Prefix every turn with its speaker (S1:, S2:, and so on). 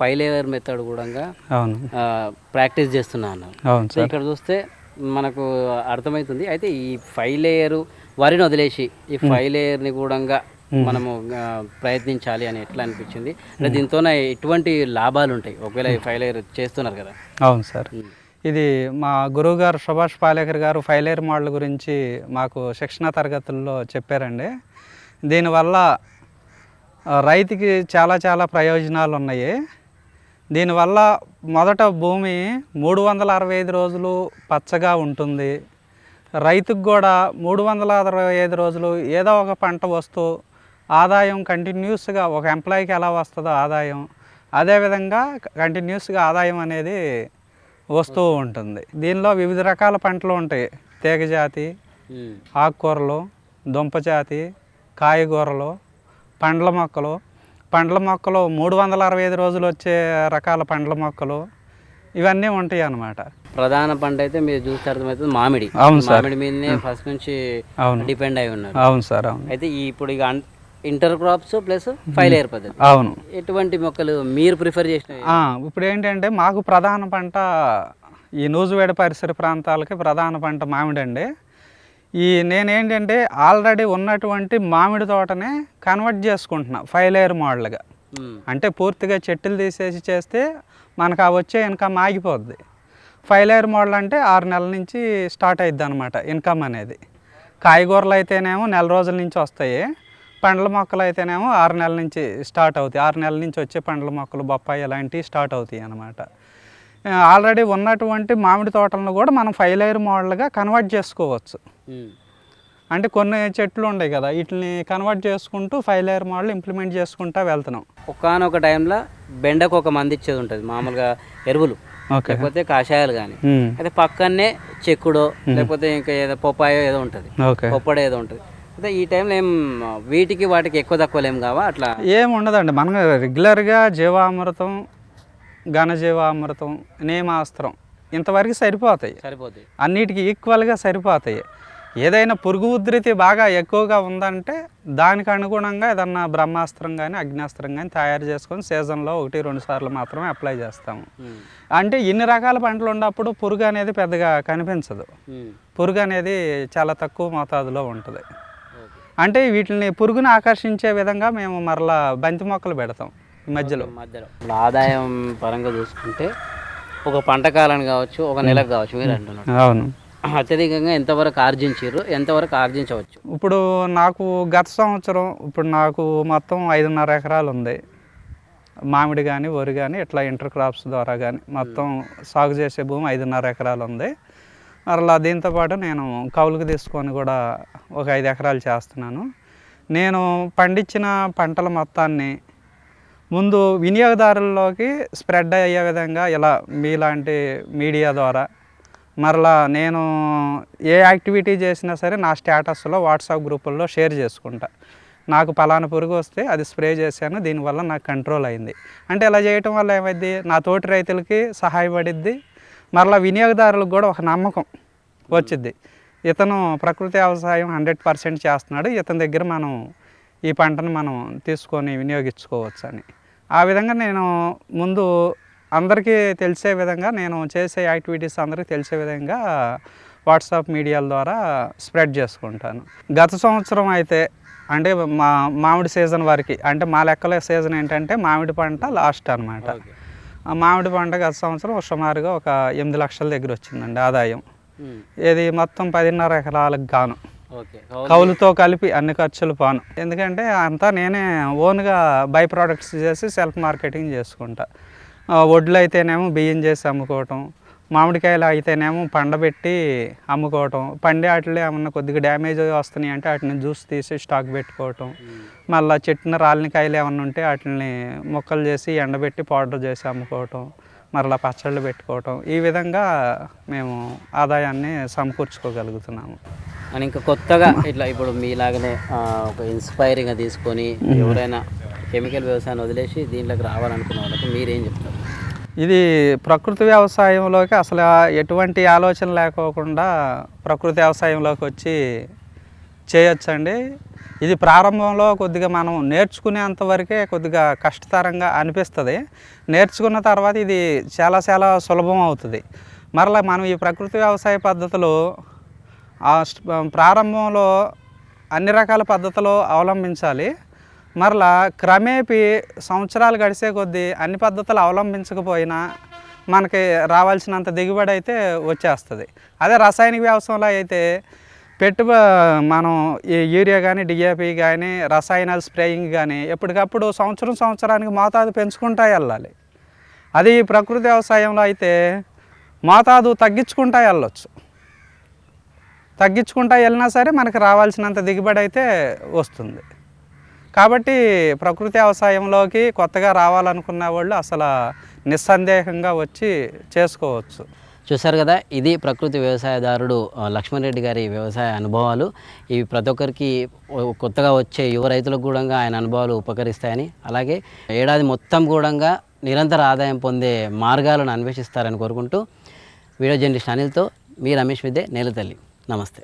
S1: Five layer method కూడా
S2: అవును.
S1: Practice చేస్తున్నా
S2: అవును
S1: సో ఇక్కడ చూస్తే మనకు అర్థమవుతుంది అయితే ఈ ఫైవ్ లేయర్ వరిని వదిలేసి ఈ ఫైవ్ లేయర్ని కూడా మనము ప్రయత్నించాలి అని ఎట్లా అనిపించింది? అంటే దీంతో ఎటువంటి లాభాలు ఉంటాయి? ఒకవేళ ఈ ఫైవ్ లేయర్ చేస్తున్నారు కదా.
S2: అవును సార్. ఇది మా గురువు గారు సుభాష్ పాలేకర్ గారు ఫైలేర్ మోడల్ గురించి మాకు శిక్షణ తరగతుల్లో చెప్పారండి. దీనివల్ల రైతుకి చాలా చాలా ప్రయోజనాలు ఉన్నాయి దీనివల్ల మొదట భూమి మూడు వందల అరవై ఐదు రోజులు పచ్చగా ఉంటుంది. రైతుకు కూడా మూడు వందల అరవై ఐదు రోజులు ఏదో ఒక పంట వస్తూ ఆదాయం కంటిన్యూస్గా ఒక ఎంప్లాయీకి ఎలా వస్తుందో ఆదాయం అదేవిధంగా కంటిన్యూస్గా ఆదాయం అనేది వస్తూ ఉంటుంది. దీనిలో వివిధ రకాల పంటలు ఉంటాయి. తీగజాతి. ఆకుకూరలు దుంపజాతి కాయగూరలు పండ్ల మొక్కలు పండ్ల మొక్కలు మూడు వందల అరవై ఐదు రోజులు వచ్చే రకాల పండ్ల మొక్కలు ఇవన్నీ ఉంటాయి అన్నమాట.
S1: ప్రధాన పంట అయితే మీరు చూస్తే అర్థమవుతుంది మామిడి.
S2: అవును సార్.
S1: మామిడి మీదనే ఫస్ట్ నుంచి
S2: అవును.
S1: డిపెండ్ అయి ఉన్నారు.
S2: అవును సార్ అవును.
S1: అయితే ఈ ఇప్పుడు ఇక inter crops plus five layer పద్ధతి.
S2: అవును.
S1: ఎటువంటి మొక్కలు మీరు ప్రిఫర్ చేసిన
S2: ఆ, ఇప్పుడు ఏంటంటే మాకు ప్రధాన పంట ఈ నూజువేడ పరిసర ప్రాంతాలకి ప్రధాన పంట మామిడి అండి ఈ నేనేంటంటే ఆల్రెడీ ఉన్నటువంటి మామిడి తోటనే కన్వర్ట్ చేసుకుంటున్నా ఫైవ్ లేయర్ మోడల్గా. అంటే పూర్తిగా చెట్టులు తీసేసి చేస్తే మనకు ఆ వచ్చే ఇన్కమ్ ఆగిపోద్ది. ఫైవ్ లేయర్ మోడల్ అంటే ఆరు నెలల నుంచి స్టార్ట్ అయిద్ది అనమాట ఇన్కమ్ అనేది. కాయగూరలు అయితేనేమో నెల రోజుల నుంచి వస్తాయి. పండ్ల మొక్కలు అయితేనేమో ఆరు నెలల నుంచి స్టార్ట్ అవుతాయి. ఆరు నెలల నుంచి వచ్చే పండ్ల మొక్కలు బొప్పాయి అలాంటివి స్టార్ట్ అవుతాయి అనమాట ఆల్రెడీ ఉన్నటువంటి మామిడి తోటలను కూడా మనం ఫైవ్ లేయర్ మోడల్గా కన్వర్ట్ చేసుకోవచ్చు. అంటే కొన్ని చెట్లు ఉన్నాయి కదా వీటిని కన్వర్ట్ చేసుకుంటూ ఫైవ్ లేయర్ మోడల్ ఇంప్లిమెంట్ చేసుకుంటూ వెళ్తున్నాం.
S1: ఒకానొక టైంలో బెండకు ఒక మంది ఇచ్చేది ఉంటుంది మామూలుగా ఎరువులు. లేకపోతే కాషాయాలు కానీ. అయితే పక్కనే చెక్కుడో లేకపోతే ఇంకా ఏదో పొప్పాయో ఏదో ఉంటుంది. పొప్పడో ఏదో ఉంటుంది. అయితే ఈ టైంలో ఏం వీటికి వాటికి ఎక్కువ తక్కువలు ఏం కావా? అట్లా
S2: ఏం ఉండదండి మనం రెగ్యులర్గా జీవామృతం ఘనజీవామృతం నేమాస్త్రం ఇంతవరకు సరిపోతాయి.
S1: సరిపోతాయి.
S2: అన్నిటికీ ఈక్వల్గా సరిపోతాయి. ఏదైనా పురుగు ఉధృతి బాగా ఎక్కువగా ఉందంటే దానికి అనుగుణంగా ఏదన్నా బ్రహ్మాస్త్రం కానీ అగ్నాస్త్రం కానీ తయారు చేసుకొని సీజన్లో ఒకటి రెండు సార్లు మాత్రమే అప్లై చేస్తాము. అంటే ఇన్ని రకాల పంటలు ఉన్నప్పుడు పురుగు అనేది పెద్దగా కనిపించదు. పురుగు అనేది చాలా తక్కువ మోతాదులో ఉంటుంది. అంటే వీటిని పురుగుని ఆకర్షించే విధంగా మేము మరలా బంతి మొక్కలు పెడతాం. మధ్యలో.
S1: మధ్యలో. ఇప్పుడు ఆదాయం పరంగా చూసుకుంటే ఒక పంట కాలం కావచ్చు ఒక నెలకు కావచ్చు మీరు అంటున్నారు.
S2: అవును.
S1: అత్యధికంగా ఎంతవరకు ఆర్జించారు ఎంతవరకు ఆర్జించవచ్చు?
S2: ఇప్పుడు నాకు గత సంవత్సరం ఇప్పుడు నాకు మొత్తం ఐదున్నర ఎకరాలు ఉంది. మామిడి కానీ వరి కానీ ఇట్లా ఇంటర్ క్రాప్స్ ద్వారా కానీ మొత్తం సాగు చేసే భూమి ఐదున్నర ఎకరాలు ఉంది. అలా దీంతోపాటు నేను కౌలుకు తీసుకొని కూడా ఒక ఐదు ఎకరాలు చేస్తున్నాను. నేను పండించిన పంటల మొత్తాన్ని ముందు వినియోగదారుల్లోకి స్ప్రెడ్ అయ్యే విధంగా ఇలా మీలాంటి మీడియా ద్వారా మరలా నేను ఏ యాక్టివిటీ చేసినా సరే నా స్టేటస్లో వాట్సాప్ గ్రూపుల్లో షేర్ చేసుకుంటా. నాకు పలానా పురుగు వస్తే అది స్ప్రే చేశాను దీనివల్ల నాకు కంట్రోల్ అయింది. అంటే ఇలా చేయటం వల్ల ఏమైంది నా తోటి రైతులకి సహాయపడిద్ది మరలా వినియోగదారులకు కూడా ఒక నమ్మకం వచ్చిద్ది. ఇతను ప్రకృతి వ్యవసాయం హండ్రెడ్ పర్సెంట్ చేస్తున్నాడు. ఇతని దగ్గర మనం ఈ పంటను మనం తీసుకొని వినియోగించుకోవచ్చు అని ఆ విధంగా నేను ముందు అందరికీ తెలిసే విధంగా నేను చేసే యాక్టివిటీస్ అందరికీ తెలిసే విధంగా వాట్సాప్ మీడియాల ద్వారా స్ప్రెడ్ చేసుకుంటాను. గత సంవత్సరం అయితే అంటే మా మామిడి సీజన్ వరకు అంటే మా లెక్కల సీజన్ ఏంటంటే మామిడి పంట లాస్ట్ అనమాట మామిడి పంట గత సంవత్సరం సుమారుగా ఒక ఎనిమిది లక్షల దగ్గర వచ్చిందండి ఆదాయం. ఇది మొత్తం పదిన్నర ఎకరాలకు గాను. కౌలుతో కలిపి అన్ని ఖర్చులు పాను. ఎందుకంటే అంతా నేనే ఓన్గా బై ప్రోడక్ట్స్ చేసి సెల్ఫ్ మార్కెటింగ్ చేసుకుంటా. వడ్లు అయితేనేమో బియ్యం చేసి అమ్ముకోవటం మామిడికాయలు అయితేనేమో పండబెట్టి అమ్ముకోవటం పండే వాటిలో ఏమన్నా కొద్దిగా డ్యామేజ్ వస్తున్నాయి అంటే వాటిని జ్యూస్ తీసి స్టాక్ పెట్టుకోవటం మళ్ళీ చెట్టున రాలిన కాయలు ఏమన్నా ఉంటే వాటిని ముక్కలు చేసి ఎండబెట్టి పౌడర్ చేసి అమ్ముకోవటం మరలా పచ్చళ్ళు పెట్టుకోవటం. ఈ విధంగా మేము ఆదాయాన్ని సమకూర్చుకోగలుగుతున్నాము.
S1: అని ఇంకా కొత్తగా ఇట్లా ఇప్పుడు మీలాగనే ఒక ఇన్స్పైరింగ్గా తీసుకొని ఎవరైనా కెమికల్ వ్యవసాయాన్ని వదిలేసి దీంట్లోకి రావాలనుకున్న వాళ్ళకి మీరేం చెప్తారు?
S2: ఇది ప్రకృతి వ్యవసాయంలోకి అసలు ఎటువంటి ఆలోచన లేకోకుండా ప్రకృతి వ్యవసాయంలోకి వచ్చి చేయొచ్చండి. ఇది ప్రారంభంలో కొద్దిగా మనం నేర్చుకునేంత వరకే కొద్దిగా కష్టతరంగా అనిపిస్తుంది. నేర్చుకున్న తర్వాత ఇది చాలా చాలా సులభం అవుతుంది. మరలా మనం ఈ ప్రకృతి వ్యవసాయ పద్ధతులు ప్రారంభంలో అన్ని రకాల పద్ధతులు అవలంబించాలి. మరలా క్రమేపీ సంవత్సరాలు గడిచే కొద్దీ అన్ని పద్ధతులు అవలంబించకపోయినా మనకి రావాల్సినంత దిగుబడి అయితే వచ్చేస్తుంది. అదే రసాయనిక వ్యవసాయంలో అయితే పెట్టుబ మనం ఈ యూరియా కానీ డిఏపి కానీ రసాయనాలు స్ప్రేయింగ్ కానీ ఎప్పటికప్పుడు సంవత్సరం సంవత్సరానికి మోతాదు పెంచుకుంటా వెళ్ళాలి అది ప్రకృతి వ్యవసాయంలో అయితే మోతాదు తగ్గించుకుంటా వెళ్ళొచ్చు తగ్గించుకుంటా వెళ్ళినా సరే మనకు రావాల్సినంత దిగుబడి అయితే వస్తుంది. కాబట్టి ప్రకృతి వ్యవసాయంలోకి కొత్తగా రావాలనుకున్న వాళ్ళు అసలు నిస్సందేహంగా వచ్చి చేసుకోవచ్చు.
S1: చూశారు కదా ఇది ప్రకృతి వ్యవసాయదారుడు లక్ష్మణరెడ్డి రెడ్డి గారి వ్యవసాయ అనుభవాలు. ఇవి ప్రతి ఒక్కరికి కొత్తగా వచ్చే యువ రైతులకు కూడా ఆయన అనుభవాలు ఉపకరిస్తాయని అలాగే ఏడాది మొత్తం కూడా నిరంతర ఆదాయం పొందే మార్గాలను అన్వేషిస్తారని కోరుకుంటూ వీడియో జర్నలిస్ట్ అనిల్తో మీ రమేష్ విద్య నేలతల్లి. నమస్తే.